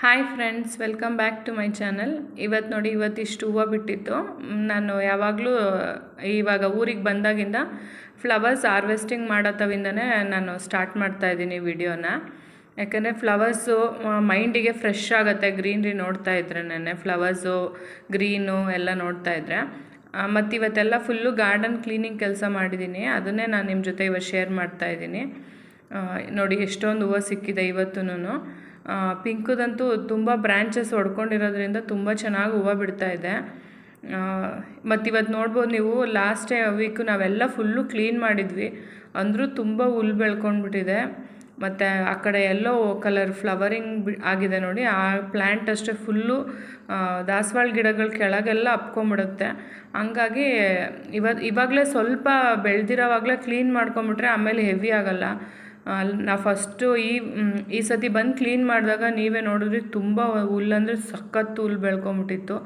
Hi friends welcome back to my channel ಇವತ್ತು ನೋಡಿ ಇವತ್ತಿಷ್ಟು ಹೂವು ಬಿಟ್ಟಿತ್ತು. ನಾನು ಯಾವಾಗಲೂ ಇವಾಗ ಊರಿಗೆ ಬಂದಾಗಿಂದ ಫ್ಲವರ್ಸ್ ಹಾರ್ವೆಸ್ಟಿಂಗ್ ಮಾಡೋತವಿಂದನೇ ನಾನು ಸ್ಟಾರ್ಟ್ ಮಾಡ್ತಾ ಇದ್ದೀನಿ ವಿಡಿಯೋನ ಯಾಕಂದರೆ ಫ್ಲವರ್ಸು ಮೈಂಡಿಗೆ ಫ್ರೆಶ್ ಆಗುತ್ತೆ ಗ್ರೀನ್ರಿ ನೋಡ್ತಾ ಇದ್ರೆ ನೆನೆ ಫ್ಲವರ್ಸು ಗ್ರೀನು ಎಲ್ಲ ನೋಡ್ತಾ ಇದ್ರೆ. ಮತ್ತು ಇವತ್ತೆಲ್ಲ ಫುಲ್ಲು ಗಾರ್ಡನ್ ಕ್ಲೀನಿಂಗ್ ಕೆಲಸ ಮಾಡಿದ್ದೀನಿ ಅದನ್ನೇ ನಾನು ನಿಮ್ಮ ಜೊತೆ ಇವತ್ತು ಶೇರ್ ಮಾಡ್ತಾ ಇದ್ದೀನಿ. ನೋಡಿ, ಎಷ್ಟೊಂದು ಹೂವು ಸಿಕ್ಕಿದೆ ಇವತ್ತೂ ಪಿಂಕದಂತೂ ತುಂಬ ಬ್ರ್ಯಾಂಚಸ್ ಹೊಡ್ಕೊಂಡಿರೋದ್ರಿಂದ ತುಂಬ ಚೆನ್ನಾಗಿ ಹೂವು ಬಿಡ್ತಾ ಇದೆ. ಮತ್ತು ಇವತ್ತು ನೋಡ್ಬೋದು ನೀವು ಲಾಸ್ಟ್ ವೀಕು ನಾವೆಲ್ಲ ಫುಲ್ಲು ಕ್ಲೀನ್ ಮಾಡಿದ್ವಿ. ಅಂದರೂ ತುಂಬ ಹುಲ್ ಬೆಳ್ಕೊಂಡ್ಬಿಟ್ಟಿದೆ. ಮತ್ತು ಆ ಕಡೆ ಎಲ್ಲೋ ಕಲರ್ ಫ್ಲವರಿಂಗ್ ಬಿ, ಆಗಿದೆ ನೋಡಿ. ಆ ಪ್ಲ್ಯಾಂಟ್ ಅಷ್ಟೇ ಫುಲ್ಲು ದಾಸವಾಳ ಗಿಡಗಳ ಕೆಳಗೆಲ್ಲ ಹಪ್ಕೊಂಬಿಡುತ್ತೆ ಹಂಗಾಗಿ ಇವತ್ತು ಇವಾಗಲೇ ಸ್ವಲ್ಪ ಬೆಳೆದಿರೋವಾಗಲೇ ಕ್ಲೀನ್ ಮಾಡ್ಕೊಂಬಿಟ್ರೆ ಆಮೇಲೆ ಹೆವಿ ಆಗಲ್ಲ. ನಾವು ಫಸ್ಟು ಈ ಈ ಸತಿ ಬಂದು ಕ್ಲೀನ್ ಮಾಡಿದಾಗ ನೀವೇ ನೋಡಿದ್ರಿ ತುಂಬ ಹುಲ್ಲಂದರೆ ಸಖತ್ತು ಹುಲ್ಲು ಬೆಳ್ಕೊಂಬಿಟ್ಟಿತ್ತು.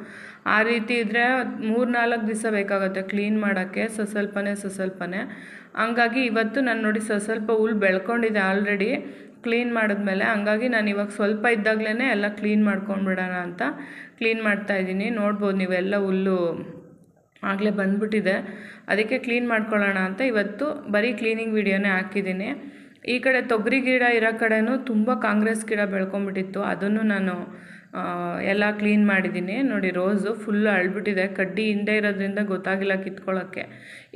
ಆ ರೀತಿ ಇದ್ದರೆ ಮೂರು ನಾಲ್ಕು ದಿವಸ ಬೇಕಾಗುತ್ತೆ ಕ್ಲೀನ್ ಮಾಡೋಕ್ಕೆ, ಸಸ್ವಲ್ಪನೇ ಸಸ್ವಲ್ಪನೇ. ಹಂಗಾಗಿ ಇವತ್ತು ನಾನು ನೋಡಿ ಸ್ವಲ್ಪ ಹುಲ್ಲು ಬೆಳ್ಕೊಂಡಿದೆ ಆಲ್ರೆಡಿ ಕ್ಲೀನ್ ಮಾಡಿದ್ಮೇಲೆ. ಹಂಗಾಗಿ ನಾನು ಇವಾಗ ಸ್ವಲ್ಪ ಇದ್ದಾಗಲೇ ಎಲ್ಲ ಕ್ಲೀನ್ ಮಾಡ್ಕೊಂಡ್ಬಿಡೋಣ ಅಂತ ಕ್ಲೀನ್ ಮಾಡ್ತಾಯಿದ್ದೀನಿ ನೋಡ್ಬೋದು ನೀವೆಲ್ಲ ಹುಲ್ಲು ಆಗಲೇ ಬಂದ್ಬಿಟ್ಟಿದೆ. ಅದಕ್ಕೆ ಕ್ಲೀನ್ ಮಾಡ್ಕೊಳ್ಳೋಣ ಅಂತ ಇವತ್ತು ಬರೀ ಕ್ಲೀನಿಂಗ್ ವಿಡಿಯೋನೇ ಹಾಕಿದ್ದೀನಿ. ಈ ಕಡೆ ತೊಗರಿ ಗಿಡ ಇರೋ ಕಡೆನೂ ತುಂಬ ಕಾಂಗ್ರೆಸ್ ಗಿಡ ಬೆಳ್ಕೊಂಬಿಟ್ಟಿತ್ತು. ಅದನ್ನು ನಾನು ಎಲ್ಲ ಕ್ಲೀನ್ ಮಾಡಿದ್ದೀನಿ. ನೋಡಿ, ರೋಸು ಫುಲ್ಲು ಅಳ್ಬಿಟ್ಟಿದೆ. ಕಡ್ಡಿ ಹಿಂದೆ ಇರೋದ್ರಿಂದ ಗೊತ್ತಾಗಿಲ್ಲ ಕಿತ್ಕೊಳ್ಳೋಕ್ಕೆ.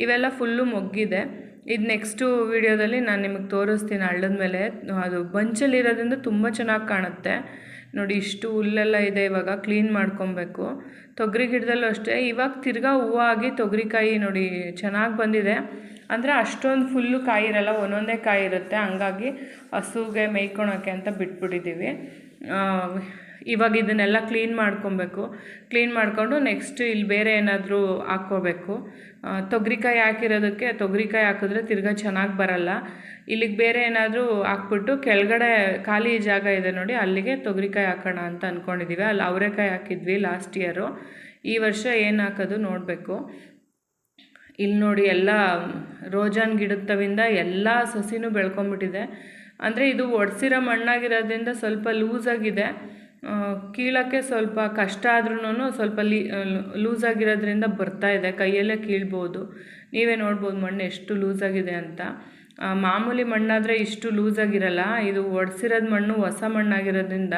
ಇವೆಲ್ಲ ಫುಲ್ಲು ಮೊಗ್ಗಿದೆ. ಇದು ನೆಕ್ಸ್ಟು ವೀಡಿಯೋದಲ್ಲಿ ನಾನು ನಿಮಗೆ ತೋರಿಸ್ತೀನಿ ಹಳ್ಳದ ಮೇಲೆ ಅದು ಬಂಚಲ್ಲಿರೋದ್ರಿಂದ ತುಂಬ ಚೆನ್ನಾಗಿ ಕಾಣುತ್ತೆ. ನೋಡಿ, ಇಷ್ಟು ಹುಲ್ಲೆಲ್ಲ ಇದೆ ಇವಾಗ, ಕ್ಲೀನ್ ಮಾಡ್ಕೊಬೇಕು. ತೊಗರಿ ಗಿಡದಲ್ಲೂ ಅಷ್ಟೇ. ಇವಾಗ ತಿರ್ಗಾ ಹೂವು ಆಗಿ ತೊಗರಿಕಾಯಿ ನೋಡಿ ಚೆನ್ನಾಗಿ ಬಂದಿದೆ. ಅಂದರೆ ಅಷ್ಟೊಂದು ಫುಲ್ಲು ಕಾಯಿ ಇರಲ್ಲ, ಒಂದೊಂದೇ ಕಾಯಿ ಇರುತ್ತೆ. ಹಂಗಾಗಿ ಹಸುಗೆ ಮೇಯ್ಕೊಳಕ್ಕೆ ಅಂತ ಬಿಟ್ಬಿಟ್ಟಿದ್ದೀವಿ ಇವಾಗ ಇದನ್ನೆಲ್ಲ ಕ್ಲೀನ್ ಮಾಡ್ಕೊಬೇಕು. ಕ್ಲೀನ್ ಮಾಡಿಕೊಂಡು ನೆಕ್ಸ್ಟ್ ಇಲ್ಲಿ ಬೇರೆ ಏನಾದರೂ ಹಾಕ್ಕೋಬೇಕು. ತೊಗರಿಕಾಯಿ ಹಾಕಿರೋದಕ್ಕೆ ತೊಗರಿಕಾಯಿ ಹಾಕಿದ್ರೆ ತಿರ್ಗಾ ಚೆನ್ನಾಗಿ ಬರಲ್ಲ. ಇಲ್ಲಿಗೆ ಬೇರೆ ಏನಾದರೂ ಹಾಕ್ಬಿಟ್ಟು ಕೆಳಗಡೆ ಖಾಲಿ ಜಾಗ ಇದೆ ನೋಡಿ, ಅಲ್ಲಿಗೆ ತೊಗರಿಕಾಯಿ ಹಾಕೋಣ ಅಂತ ಅಂದ್ಕೊಂಡಿದ್ದೀವಿ ಅಲ್ಲಿ ಅವರೆಕಾಯಿ ಹಾಕಿದ್ವಿ ಲಾಸ್ಟ್ ಇಯರು ಈ ವರ್ಷ ಏನು ಹಾಕೋದು ನೋಡಬೇಕು. ಇಲ್ಲಿ ನೋಡಿ ಎಲ್ಲ ರೋಜಾನ್ ಗಿಡದವಿಂದ ಎಲ್ಲ ಸಸಿನೂ ಬೆಳ್ಕೊಂಬಿಟ್ಟಿದೆ. ಅಂದರೆ ಇದು ಒಡ್ಸಿರೋ ಮಣ್ಣಾಗಿರೋದ್ರಿಂದ ಸ್ವಲ್ಪ ಲೂಸಾಗಿದೆ ಕೀಳೋಕ್ಕೆ ಸ್ವಲ್ಪ ಕಷ್ಟ ಆದ್ರೂ ಸ್ವಲ್ಪ ಲೀ ಬರ್ತಾ ಇದೆ. ಕೈಯಲ್ಲೇ ಕೀಳ್ಬೋದು. ನೀವೇ ನೋಡ್ಬೋದು ಮಣ್ಣು ಎಷ್ಟು ಲೂಸಾಗಿದೆ ಅಂತ. ಮಾಮೂಲಿ ಮಣ್ಣಾದರೆ ಇಷ್ಟು ಲೂಸಾಗಿರಲ್ಲ ಇದು ಒಡ್ಸಿರೋದು ಮಣ್ಣು ಹೊಸ ಮಣ್ಣಾಗಿರೋದ್ರಿಂದ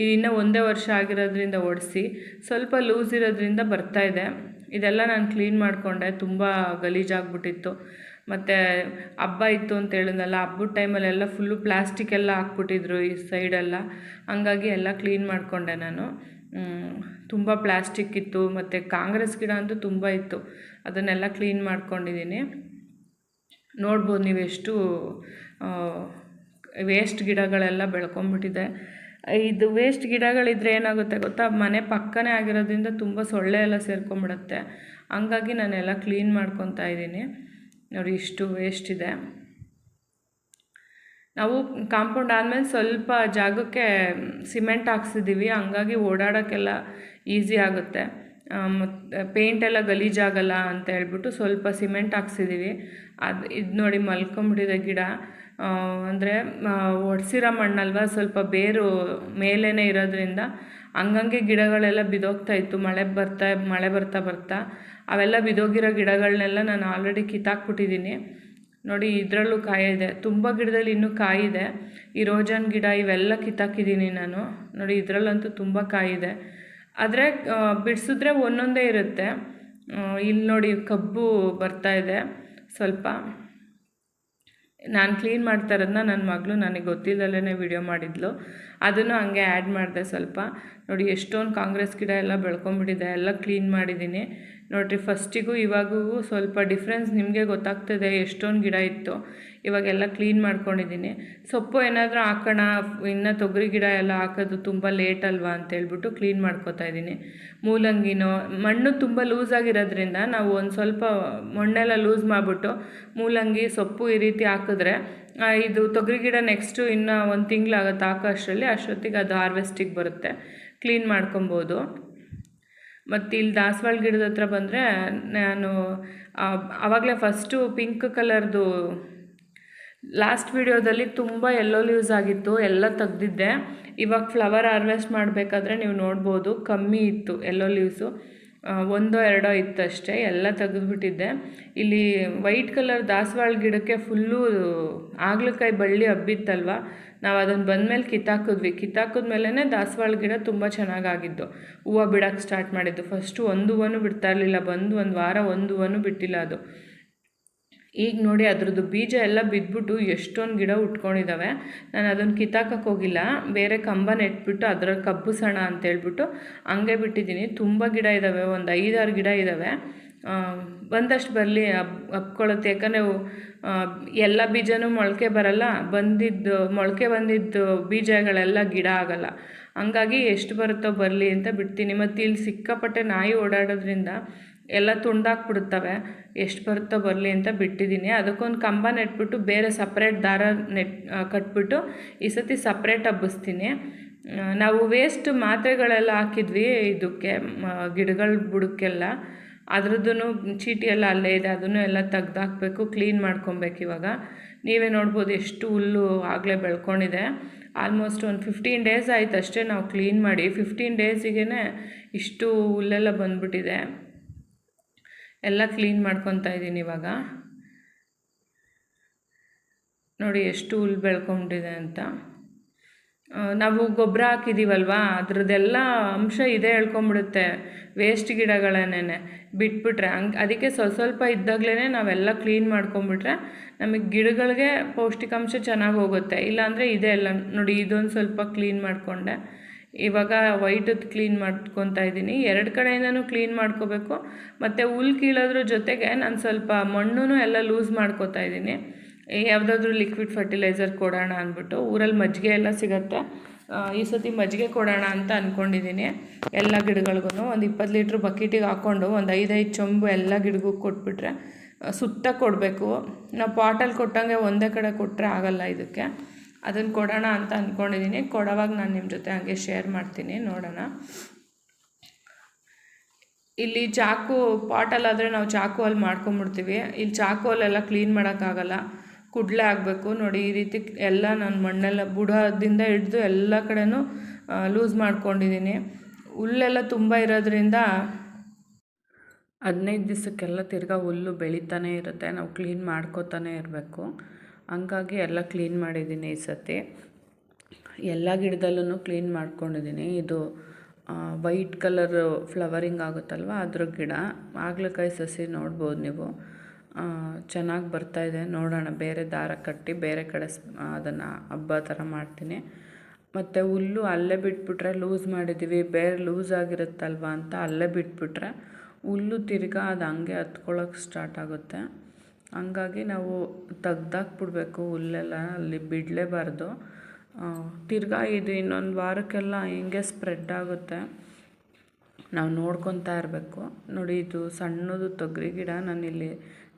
ಇದು ಇನ್ನೂ ಒಂದೇ ವರ್ಷ ಆಗಿರೋದ್ರಿಂದ ಒಡಿಸಿ ಸ್ವಲ್ಪ ಲೂಸ್ ಇರೋದ್ರಿಂದ ಬರ್ತಾ ಇದೆ. ಇದೆಲ್ಲ ನಾನು ಕ್ಲೀನ್ ಮಾಡಿಕೊಂಡೆ, ತುಂಬ ಗಲೀಜಾಗ್ಬಿಟ್ಟಿತ್ತು. ಮತ್ತು ಹಬ್ಬ ಇತ್ತು ಅಂತ ಹೇಳಿದ್ನಲ್ಲ, ಹಬ್ಬದ ಟೈಮಲ್ಲೆಲ್ಲ ಫುಲ್ಲು ಪ್ಲಾಸ್ಟಿಕ್ ಎಲ್ಲ ಹಾಕ್ಬಿಟ್ಟಿದ್ರು ಈ ಸೈಡೆಲ್ಲ ಹಂಗಾಗಿ ಎಲ್ಲ ಕ್ಲೀನ್ ಮಾಡಿಕೊಂಡೆ ನಾನು. ತುಂಬ ಪ್ಲಾಸ್ಟಿಕ್ ಇತ್ತು, ಮತ್ತು ಕಾಂಗ್ರೆಸ್ ಗಿಡ ಅಂತೂ ತುಂಬ ಇತ್ತು. ಅದನ್ನೆಲ್ಲ ಕ್ಲೀನ್ ಮಾಡ್ಕೊಂಡಿದ್ದೀನಿ ನೋಡ್ಬೋದು ನೀವು ಎಷ್ಟು ವೇಸ್ಟ್ ಗಿಡಗಳೆಲ್ಲ ಬೆಳ್ಕೊಂಬಿಟ್ಟಿದೆ. ಇದು ವೇಸ್ಟ್ ಗಿಡಗಳಿದ್ರೆ ಏನಾಗುತ್ತೆ ಗೊತ್ತಾ? ಮನೆ ಪಕ್ಕನೇ ಆಗಿರೋದ್ರಿಂದ ತುಂಬ ಸೊಳ್ಳೆ ಎಲ್ಲ ಸೇರ್ಕೊಂಬಿಡುತ್ತೆ ಹಂಗಾಗಿ ನಾನೆಲ್ಲ ಕ್ಲೀನ್ ಮಾಡ್ಕೊತಾ ಇದ್ದೀನಿ. ನೋಡಿ, ಇಷ್ಟು ವೇಸ್ಟ್ ಇದೆ. ನಾವು ಕಾಂಪೌಂಡ್ ಆದಮೇಲೆ ಸ್ವಲ್ಪ ಜಾಗಕ್ಕೆ ಸಿಮೆಂಟ್ ಹಾಕ್ಸಿದ್ದೀವಿ ಹಂಗಾಗಿ ಓಡಾಡೋಕ್ಕೆಲ್ಲ ಈಸಿ ಆಗುತ್ತೆ. ಮತ್ತು ಪೇಂಟ್ ಎಲ್ಲ ಗಲೀಜಾಗಲ್ಲ ಅಂತ ಹೇಳ್ಬಿಟ್ಟು ಸ್ವಲ್ಪ ಸಿಮೆಂಟ್ ಹಾಕ್ಸಿದ್ದೀವಿ ಅದು, ಇದು ನೋಡಿ ಮಲ್ಕೊಂಬಿಟ್ಟಿದೆ ಗಿಡ. ಅಂದರೆ ಒಡ್ಸಿರೋ ಮಣ್ಣಲ್ವ? ಸ್ವಲ್ಪ ಬೇರು ಮೇಲೇ ಇರೋದ್ರಿಂದ ಹಂಗಂಗೆ ಗಿಡಗಳೆಲ್ಲ ಬಿದೋಗ್ತಾ ಇತ್ತು. ಮಳೆ ಬರ್ತಾ ಮಳೆ ಬರ್ತಾ ಬರ್ತಾ ಅವೆಲ್ಲ ಬಿದ್ದೋಗಿರೋ ಗಿಡಗಳನ್ನೆಲ್ಲ ನಾನು ಆಲ್ರೆಡಿ ಕಿತ್ತಾಕ್ಬಿಟ್ಟಿದ್ದೀನಿ. ನೋಡಿ, ಇದರಲ್ಲೂ ಕಾಯಿ ಇದೆ ತುಂಬ ಗಿಡದಲ್ಲಿ ಇನ್ನೂ ಕಾಯಿ ಇದೆ ಈ ರೋಜನ್ ಗಿಡ ಇವೆಲ್ಲ ಕಿತ್ತಾಕಿದ್ದೀನಿ ನಾನು. ನೋಡಿ, ಇದರಲ್ಲಂತೂ ತುಂಬ ಕಾಯಿ ಇದೆ ಆದರೆ ಬಿಡಿಸಿದ್ರೆ ಒಂದೊಂದೇ ಇರುತ್ತೆ. ಇಲ್ಲಿ ನೋಡಿ, ಕಬ್ಬು ಬರ್ತಾ ಇದೆ ಸ್ವಲ್ಪ. ನಾನು ಕ್ಲೀನ್ ಮಾಡ್ತಾ ಇರೋದನ್ನ ನನ್ನ ಮಗಳು ನನಗೆ ಗೊತ್ತಿಲ್ಲದಲ್ಲೇ ವಿಡಿಯೋ ಮಾಡಿದ್ಲು. ಅದನ್ನು ಹಂಗೆ ಆ್ಯಡ್ ಮಾಡಿದೆ ಸ್ವಲ್ಪ. ನೋಡಿ, ಎಷ್ಟೊಂದು ಕಾಂಗ್ರೆಸ್ ಗಿಡ ಎಲ್ಲ ಬೆಳ್ಕೊಂಬಿಟ್ಟಿದೆ. ಎಲ್ಲ ಕ್ಲೀನ್ ಮಾಡಿದ್ದೀನಿ ನೋಡಿರಿ ಫಸ್ಟಿಗೂ ಇವಾಗೂ ಸ್ವಲ್ಪ ಡಿಫ್ರೆನ್ಸ್ ನಿಮಗೆ ಗೊತ್ತಾಗ್ತದೆ ಎಷ್ಟೊಂದು ಗಿಡ ಇತ್ತು. ಇವಾಗೆಲ್ಲ ಕ್ಲೀನ್ ಮಾಡ್ಕೊಂಡಿದ್ದೀನಿ. ಸೊಪ್ಪು ಏನಾದರೂ ಹಾಕೋಣ, ಇನ್ನು ತೊಗರಿ ಗಿಡ ಎಲ್ಲ ಹಾಕೋದು ತುಂಬ ಲೇಟ್ ಅಲ್ವಾ ಅಂತ ಹೇಳ್ಬಿಟ್ಟು ಕ್ಲೀನ್ ಮಾಡ್ಕೋತಾ ಇದ್ದೀನಿ. ಮೂಲಂಗಿನೋ, ಮಣ್ಣು ತುಂಬ ಲೂಸ್ ಆಗಿರೋದ್ರಿಂದ ನಾವು ಒಂದು ಸ್ವಲ್ಪ ಮಣ್ಣೆಲ್ಲ ಲೂಸ್ ಮಾಡಿಬಿಟ್ಟು ಮೂಲಂಗಿ, ಸೊಪ್ಪು ಈ ರೀತಿ ಹಾಕಿದ್ರೆ ಇದು ತೊಗರಿ ಗಿಡ ನೆಕ್ಸ್ಟು ಇನ್ನು ಒಂದು ತಿಂಗಳಾಗುತ್ತೆ ಹಾಕೋ ಅಷ್ಟರಲ್ಲಿ ಅಷ್ಟೊತ್ತಿಗೆ ಅದು ಹಾರ್ವೆಸ್ಟಿಗೆ ಬರುತ್ತೆ. ಕ್ಲೀನ್ ಮಾಡ್ಕೊಬೋದು. ಮತ್ತು ಇಲ್ಲಿ ದಾಸವಾಳ ಗಿಡದ ಹತ್ರ ಬಂದರೆ ನಾನು ಆವಾಗಲೇ ಫಸ್ಟು ಪಿಂಕ್ ಕಲರ್ದು ಲಾಸ್ಟ್ ವಿಡಿಯೋದಲ್ಲಿ ತುಂಬ ಎಲ್ಲೋ ಯೂಸ್ ಆಗಿತ್ತು, ಎಲ್ಲ ತೆಗ್ದಿದ್ದೆ. ಇವಾಗ ಫ್ಲವರ್ ಹಾರ್ವೆಸ್ಟ್ ಮಾಡಬೇಕಾದ್ರೆ ನೀವು ನೋಡ್ಬೋದು, ಕಮ್ಮಿ ಇತ್ತು ಎಲ್ಲೋ ಲೀವ್ಸು ಒಂದೋ ಎರಡೋ ಇತ್ತಷ್ಟೇ ಎಲ್ಲ ತೆಗೆದುಬಿಟ್ಟಿದ್ದೆ. ಇಲ್ಲಿ ವೈಟ್ ಕಲರ್ ದಾಸವಾಳ ಗಿಡಕ್ಕೆ ಫುಲ್ಲು ಆಗ್ಲಕಾಯಿ ಬಳ್ಳಿ ಹಬ್ಬಿತ್ತಲ್ವ? ನಾವು ಅದನ್ನು ಬಂದಮೇಲೆ ಕಿತ್ತಾಕಿದ್ವಿ. ಕಿತ್ತಾಕಿದ್ಮೇಲೆ ದಾಸವಾಳ ಗಿಡ ತುಂಬ ಚೆನ್ನಾಗಾಗಿದ್ದು ಹೂವು ಬಿಡೋಕ್ಕೆ ಸ್ಟಾರ್ಟ್ ಮಾಡಿದ್ದು. ಫಸ್ಟು ಒಂದು ಹೂವನ್ನು ಬಿಡ್ತಾ ಇರಲಿಲ್ಲ, ಬಂದು ಒಂದು ವಾರ ಒಂದು ಹೂವನ್ನು ಬಿಟ್ಟಿಲ್ಲ ಅದು. ಈಗ ನೋಡಿ ಅದ್ರದ್ದು ಬೀಜ ಎಲ್ಲ ಬಿದ್ದುಬಿಟ್ಟು ಎಷ್ಟೊಂದು ಗಿಡ ಉಟ್ಕೊಂಡಿದ್ದಾವೆ ನಾನು ಅದನ್ನು ಕಿತ್ತಾಕಕ್ಕೆ ಹೋಗಿಲ್ಲ. ಬೇರೆ ಕಂಬ ನೆಟ್ಬಿಟ್ಟು ಅದರ ಕಬ್ಬು ಸಣ ಅಂತೇಳ್ಬಿಟ್ಟು ಹಂಗೆ ಬಿಟ್ಟಿದ್ದೀನಿ ತುಂಬ ಗಿಡ ಇದ್ದಾವೆ ಒಂದು ಐದಾರು ಗಿಡ ಇದ್ದಾವೆ ಬಂದಷ್ಟು ಬರಲಿ ಅಪ್ ಹಬ್ಕೊಳ್ಳುತ್ತೆ. ಯಾಕಂದರೆ ಎಲ್ಲ ಬೀಜನೂ ಮೊಳಕೆ ಬರಲ್ಲ. ಬಂದಿದ್ದು, ಮೊಳಕೆ ಬಂದಿದ್ದು ಬೀಜಗಳೆಲ್ಲ ಗಿಡ ಆಗಲ್ಲ. ಹಂಗಾಗಿ ಎಷ್ಟು ಬರುತ್ತೋ ಬರಲಿ ಅಂತ ಬಿಡ್ತೀನಿ. ಮತ್ತು ಇಲ್ಲಿ ಸಿಕ್ಕಾಪಟ್ಟೆ ನಾಯಿ ಓಡಾಡೋದ್ರಿಂದ ಎಲ್ಲ ತುಂಡಾಕ್ಬಿಡ್ತವೆ ಎಷ್ಟು ಬರುತ್ತೋ ಬರಲಿ ಅಂತ ಬಿಟ್ಟಿದ್ದೀನಿ. ಅದಕ್ಕೊಂದು ಕಂಬ ನೆಟ್ಬಿಟ್ಟು ಬೇರೆ ಸಪ್ರೇಟ್ ದಾರ ನೆಟ್ ಕಟ್ಬಿಟ್ಟು ಈ ಸತಿ ಸಪ್ರೇಟ್ ಹಬ್ಬಿಸ್ತೀನಿ. ನಾವು ವೇಸ್ಟ್ ಮಾತ್ರೆಗಳೆಲ್ಲ ಹಾಕಿದ್ವಿ ಇದಕ್ಕೆ ಗಿಡಗಳ ಬುಡಕ್ಕೆಲ್ಲ. ಅದ್ರದ್ದು ಚೀಟಿ ಎಲ್ಲ ಅಲ್ಲೇ ಇದೆ, ಅದನ್ನು ಎಲ್ಲ ತೆಗ್ದಾಕ್ಬೇಕು ಕ್ಲೀನ್ ಮಾಡ್ಕೊಬೇಕು ಇವಾಗ. ನೀವೇ ನೋಡ್ಬೋದು ಎಷ್ಟು ಹುಲ್ಲು ಆಗಲೇ ಬೆಳ್ಕೊಂಡಿದೆ. ಆಲ್ಮೋಸ್ಟ್ ಒಂದು ಫಿಫ್ಟೀನ್ ಡೇಸ್ ಆಯಿತು ಅಷ್ಟೇ ನಾವು ಕ್ಲೀನ್ ಮಾಡಿ. ಫಿಫ್ಟೀನ್ ಡೇಸಿಗೆ ಇಷ್ಟು ಹುಲ್ಲೆಲ್ಲ ಬಂದ್ಬಿಟ್ಟಿದೆ. ಎಲ್ಲ ಕ್ಲೀನ್ ಮಾಡ್ಕೊತಾ ಇದ್ದೀನಿ ಇವಾಗ. ನೋಡಿ ಎಷ್ಟು ಹುಲ್ಲು ಬೆಳ್ಕೊಂಡಿದೆ ಅಂತ. ನಾವು ಗೊಬ್ಬರ ಹಾಕಿದ್ದೀವಲ್ವಾ ಅದ್ರದ್ದೆಲ್ಲ ಅಂಶ ಇದೆ ಹೇಳ್ಕೊಂಬಿಡುತ್ತೆ. ವೇಸ್ಟ್ ಗಿಡಗಳನ್ನೇ ಬಿಟ್ಬಿಟ್ರೆ ಹಂಗೆ, ಅದಕ್ಕೆ ಸ್ವಲ್ಪ ಸ್ವಲ್ಪ ಇದ್ದಾಗಲೇ ನಾವೆಲ್ಲ ಕ್ಲೀನ್ ಮಾಡ್ಕೊಂಬಿಟ್ರೆ ನಮಗೆ ಗಿಡಗಳಿಗೆ ಪೌಷ್ಟಿಕಾಂಶ ಚೆನ್ನಾಗಿ ಹೋಗುತ್ತೆ. ಇಲ್ಲಾಂದರೆ ಇದೇ ಎಲ್ಲ. ನೋಡಿ, ಇದೊಂದು ಸ್ವಲ್ಪ ಕ್ಲೀನ್ ಮಾಡಿಕೊಂಡೆ. ಇವಾಗ ವೈಟದ್ದು ಕ್ಲೀನ್ ಮಾಡ್ಕೊತಾ ಇದ್ದೀನಿ. ಎರಡು ಕಡೆಯಿಂದನೂ ಕ್ಲೀನ್ ಮಾಡ್ಕೋಬೇಕು. ಮತ್ತು ಹುಲ್ ಕೀಳೋದ್ರ ಜೊತೆಗೆ ನಾನು ಸ್ವಲ್ಪ ಮಣ್ಣು ಎಲ್ಲ ಲೂಸ್ ಮಾಡ್ಕೋತಾ ಇದ್ದೀನಿ. ಯಾವುದಾದ್ರೂ ಲಿಕ್ವಿಡ್ ಫರ್ಟಿಲೈಸರ್ ಕೊಡೋಣ ಅಂದ್ಬಿಟ್ಟು ಊರಲ್ಲಿ ಮಜ್ಜಿಗೆ ಎಲ್ಲ ಸಿಗತ್ತೆ. ಈ ಸತಿ ಮಜ್ಜಿಗೆ ಕೊಡೋಣ ಅಂತ ಅಂದ್ಕೊಂಡಿದ್ದೀನಿ ಎಲ್ಲ ಗಿಡಗಳಿಗೂ ಒಂದು ಇಪ್ಪತ್ತು ಲೀಟ್ರ್ ಬಕೆಟಿಗೆ ಹಾಕ್ಕೊಂಡು ಒಂದು ಐದೈದು ಚೊಂಬು ಎಲ್ಲ ಗಿಡಗೂ ಕೊಟ್ಬಿಟ್ರೆ ಸುತ್ತ ಕೊಡಬೇಕು. ನಾವು ಪಾಟಲ್ಲಿ ಕೊಟ್ಟಂಗೆ ಒಂದೇ ಕಡೆ ಕೊಟ್ಟರೆ ಆಗಲ್ಲ ಇದಕ್ಕೆ. ಅದನ್ನು ಕೊಡೋಣ ಅಂತ ಅಂದ್ಕೊಂಡಿದ್ದೀನಿ ಕೊಡೋವಾಗ ನಾನು ನಿಮ್ಮ ಜೊತೆ ಹಾಗೆ ಶೇರ್ ಮಾಡ್ತೀನಿ, ನೋಡೋಣ. ಇಲ್ಲಿ ಚಾಕು ಪಾಟಲ್ಲಾದರೆ ನಾವು ಚಾಕು ಅಲ್ಲಿ ಮಾಡ್ಕೊಂಬಿಡ್ತೀವಿ. ಇಲ್ಲಿ ಚಾಕು ಅಲ್ಲೆಲ್ಲ ಕ್ಲೀನ್ ಮಾಡೋಕ್ಕಾಗಲ್ಲ. ಕುಡ್ಲೆ ಆಗಬೇಕು. ನೋಡಿ, ಈ ರೀತಿ ಎಲ್ಲ ನಾನು ಮಣ್ಣೆಲ್ಲ ಬುಡದಿಂದ ಹಿಡಿದು ಎಲ್ಲ ಕಡೆನೂ ಲೂಸ್ ಮಾಡ್ಕೊಂಡಿದ್ದೀನಿ ಹುಲ್ಲೆಲ್ಲ ತುಂಬ ಇರೋದ್ರಿಂದ ಹದಿನೈದು ದಿವಸಕ್ಕೆಲ್ಲ ತಿರ್ಗಾ ಹುಲ್ಲು ಬೆಳೀತಾನೆ ಇರುತ್ತೆ. ನಾವು ಕ್ಲೀನ್ ಮಾಡ್ಕೋತಾನೆ ಇರಬೇಕು. ಹಂಗಾಗಿ ಎಲ್ಲ ಕ್ಲೀನ್ ಮಾಡಿದ್ದೀನಿ ಈ ಸತಿ. ಎಲ್ಲ ಗಿಡದಲ್ಲೂ ಕ್ಲೀನ್ ಮಾಡ್ಕೊಂಡಿದ್ದೀನಿ. ಇದು ವೈಟ್ ಕಲರ್ ಫ್ಲವರಿಂಗ್ ಆಗುತ್ತಲ್ವ ಅದ್ರ ಗಿಡ. ಆಗ್ಲಕಾಯಿ ಸಸಿ ನೋಡ್ಬೋದು ನೀವು. ಚೆನ್ನಾಗಿ ಬರ್ತಾ ಇದೆ. ನೋಡೋಣ. ಬೇರೆ ದಾರ ಕಟ್ಟಿ ಬೇರೆ ಕಡೆ ಅದನ್ನು ಹಬ್ಬ ಥರ ಮಾಡ್ತೀನಿ. ಮತ್ತು ಹುಲ್ಲು ಅಲ್ಲೇ ಬಿಟ್ಬಿಟ್ರೆ ಲೂಸ್ ಮಾಡಿದ್ದೀವಿ ಬೇರೆ ಲೂಸ್ ಆಗಿರುತ್ತಲ್ವ ಅಂತ ಅಲ್ಲೇ ಬಿಟ್ಬಿಟ್ರೆ ಹುಲ್ಲು ತಿರ್ಗಾ ಅದು ಹಂಗೆ ಹತ್ಕೊಳ್ಳೋಕೆ ಸ್ಟಾರ್ಟ್ ಆಗುತ್ತೆ. ಹಂಗಾಗಿ ನಾವು ತೆಗ್ದಾಕ್ಬಿಡ್ಬೇಕು ಹುಲ್ಲೆಲ್ಲ ಅಲ್ಲಿ ಬಿಡಲೇಬಾರ್ದು. ತಿರ್ಗಾ ಇದು ಇನ್ನೊಂದು ವಾರಕ್ಕೆಲ್ಲ ಹಿಂಗೆ ಸ್ಪ್ರೆಡ್ ಆಗುತ್ತೆ. ನಾವು ನೋಡ್ಕೊತಾ ಇರಬೇಕು. ನೋಡಿ ಇದು ಸಣ್ಣದು ತೊಗರಿ ಗಿಡ ನಾನಿಲ್ಲಿ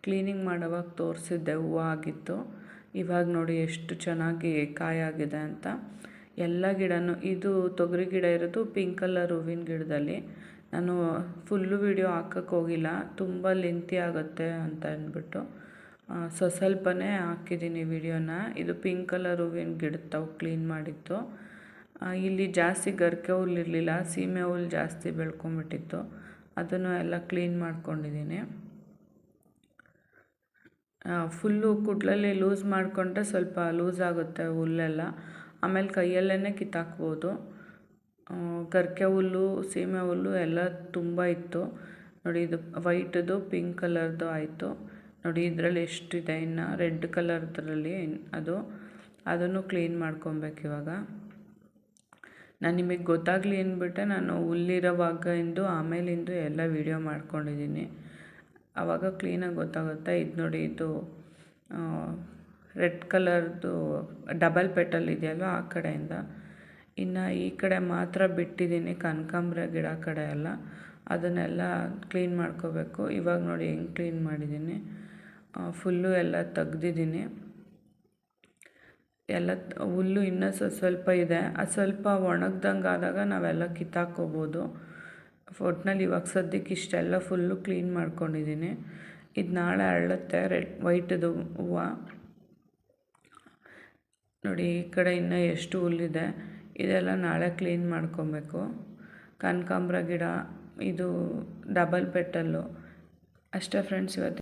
ಕ್ಲೀನಿಂಗ್ ಮಾಡೋವಾಗ ತೋರಿಸಿದ್ದೆ ಹೂವು ಆಗಿತ್ತು ಇವಾಗ ನೋಡಿ ಎಷ್ಟು ಚೆನ್ನಾಗಿ ಕಾಯಾಗಿದೆ ಅಂತ. ಎಲ್ಲ ಗಿಡನೂ, ಇದು ತೊಗರಿ ಗಿಡ ಇರೋದು ಪಿಂಕ್ ಕಲರ್ ಹೂವಿನ ಗಿಡದಲ್ಲಿ. ನಾನು ಫುಲ್ಲು ವೀಡಿಯೋ ಹಾಕಕ್ಕೆ ಹೋಗಿಲ್ಲ, ತುಂಬ ಲೆಂತಿ ಆಗುತ್ತೆ ಅಂತ ಅಂದ್ಬಿಟ್ಟು ಸೊ, ಸ್ವಲ್ಪನೇ ಹಾಕಿದ್ದೀನಿ ವಿಡಿಯೋನ ಇದು ಪಿಂಕ್ ಕಲರ್ ಹೂವಿನ ಗಿಡ ತಾವು ಕ್ಲೀನ್ ಮಾಡಿತ್ತು ಇಲ್ಲಿ ಜಾಸ್ತಿ ಗರ್ಕೆ ಹುಲ್ಲು ಇರಲಿಲ್ಲ, ಸೀಮೆ ಹುಲ್ಲು ಜಾಸ್ತಿ ಬೆಳ್ಕೊಂಬಿಟ್ಟಿತ್ತು ಅದನ್ನು ಎಲ್ಲ ಕ್ಲೀನ್ ಮಾಡ್ಕೊಂಡಿದ್ದೀನಿ. ಫುಲ್ಲು ಕುಡ್ಲಲ್ಲಿ ಲೂಸ್ ಮಾಡಿಕೊಂಡ್ರೆ ಸ್ವಲ್ಪ ಲೂಸ್ ಆಗುತ್ತೆ ಹುಲ್ಲೆಲ್ಲ. ಆಮೇಲೆ ಕೈಯಲ್ಲೇ ಕಿತ್ತಾಕ್ಬೋದು. ಕರ್ಕೆ ಹುಲ್ಲು, ಸೀಮೆ ಹುಲ್ಲು ಎಲ್ಲ ತುಂಬ ಇತ್ತು. ನೋಡಿ ಇದು ವೈಟದು ಪಿಂಕ್ ಕಲರ್ದು ಆಯಿತು. ನೋಡಿ ಇದರಲ್ಲಿ ಎಷ್ಟಿದೆ ಇನ್ನು? ರೆಡ್ ಕಲರ್ದ್ರಲ್ಲಿ ಅದು. ಅದನ್ನು ಕ್ಲೀನ್ ಮಾಡ್ಕೊಬೇಕು ಇವಾಗ. ನಾನು ನಿಮಗೆ ಗೊತ್ತಾಗಲಿ ಅಂದ್ಬಿಟ್ಟೆ, ನಾನು ಹುಲ್ಲಿರೋವಾಗಿಂದು ಆಮೇಲಿಂದು ಎಲ್ಲ ವೀಡಿಯೋ ಮಾಡ್ಕೊಂಡಿದ್ದೀನಿ. ಆವಾಗ ಕ್ಲೀನಾಗಿ ಗೊತ್ತಾಗುತ್ತೆ. ಇದು ನೋಡಿ ಇದು ರೆಡ್ ಕಲರ್ದು ಡಬಲ್ ಪೆಟಲ್ ಇದೆಯಲ್ಲ ಆ ಕಡೆಯಿಂದ. ಇನ್ನು ಈ ಕಡೆ ಮಾತ್ರ ಬಿಟ್ಟಿದ್ದೀನಿ ಕನಕಾಂಬ್ರ ಗಿಡ ಕಡೆ ಎಲ್ಲ. ಅದನ್ನೆಲ್ಲ ಕ್ಲೀನ್ ಮಾಡ್ಕೋಬೇಕು. ಇವಾಗ ನೋಡಿ ಹೆಂಗೆ ಕ್ಲೀನ್ ಮಾಡಿದ್ದೀನಿ. ಫುಲ್ಲು ಎಲ್ಲ ತೆಗ್ದಿದ್ದೀನಿ. ಎಲ್ಲ ಹುಲ್ಲು ಇನ್ನೂ ಸ್ವಲ್ಪ ಇದೆ. ಅದು ಸ್ವಲ್ಪ ಒಣಗ್ದಂಗೆ ಆದಾಗ ನಾವೆಲ್ಲ ಕಿತ್ತಾಕ್ಕೋಬೋದು. ಒಟ್ನಲ್ಲಿ ಇವಾಗ ಸದ್ಯಕ್ಕೆ ಇಷ್ಟೆಲ್ಲ ಫುಲ್ಲು ಕ್ಲೀನ್ ಮಾಡ್ಕೊಂಡಿದ್ದೀನಿ. ಇದು ನಾಳೆ ಅರಳುತ್ತೆ ರೆಡ್, ವೈಟದು ಹೂವು. ನೋಡಿ, ಈ ಕಡೆ ಇನ್ನೂ ಎಷ್ಟು ಹುಲ್ಲಿದೆ. ಇದೆಲ್ಲ ನಾಳೆ ಕ್ಲೀನ್ ಮಾಡ್ಕೊಬೇಕು. ಕನಕಾಂಬ್ರ ಗಿಡ, ಇದು ಡಬಲ್ ಪೆಟಲ್ಲು ಅಷ್ಟೇ ಫ್ರೆಂಡ್ಸ್ ಇವತ್ತು